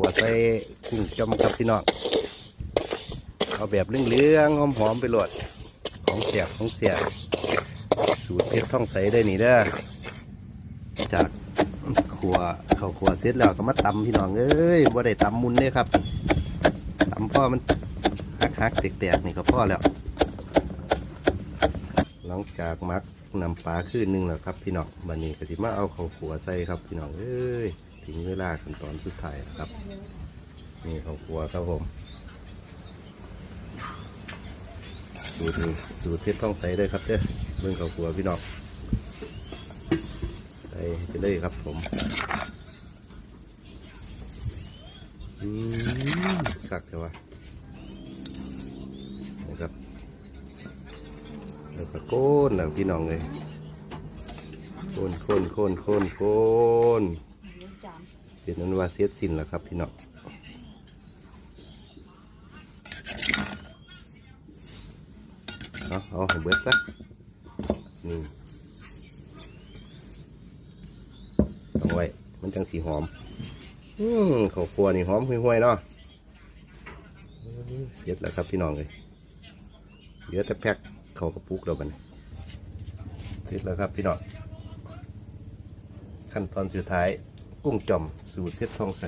ขัวใส่กุ้งจอมกับพี่น้องเอาแบบเหลืองๆหอมๆไปหลดของเสียบของเสียบสูตรเพชรท่องใสได้นี่เด้อจากขัวเข้าวขัวเสร็จแล้วก็มาตำพี่น้องเอ้ยบ่ได้ตำมุนเด้ครับตำพ่อมันหักๆแตกๆนี่ก็พ่อแล้ว หลังจากมักนำปลาขึ้นหนึ่งแล้วครับพี่น้องบันนี้ก็สิมาเอาข้าวขัวใส่ครับพี่น้องเอ้ย ถึงเวลาขั้นตอนสุดท้ายแล้วครับ นี่ข้าวขัวครับผมสูตรสูตรเพชรต้องใส่ด้วยครับเด้อเรื่องข้าวขัวพี่น้องใส่ไปเลยครับผมอืมคักเถอะวะนะครับแล้วก็โค่นแล้วพี่น้องเลยโค่นโค่นโค่นโค่นโค่น เป็นนั้นว่าเสียสิ้นแล้วครับพี่น้องเอาเอาให้เบิดซะนี่ต้องไว้ มันจังสีหอม อืมข้าวคั่วนี่หอมห่วยๆเนาะเสร็จแล้วครับพี่น้องเลยเหลือแต่แพ็คเขากระปุกแล้วบันเสร็จแล้วครับพี่น้องขั้นตอนสุดท้าย กุ้งจอมสูตรเพชรทองใส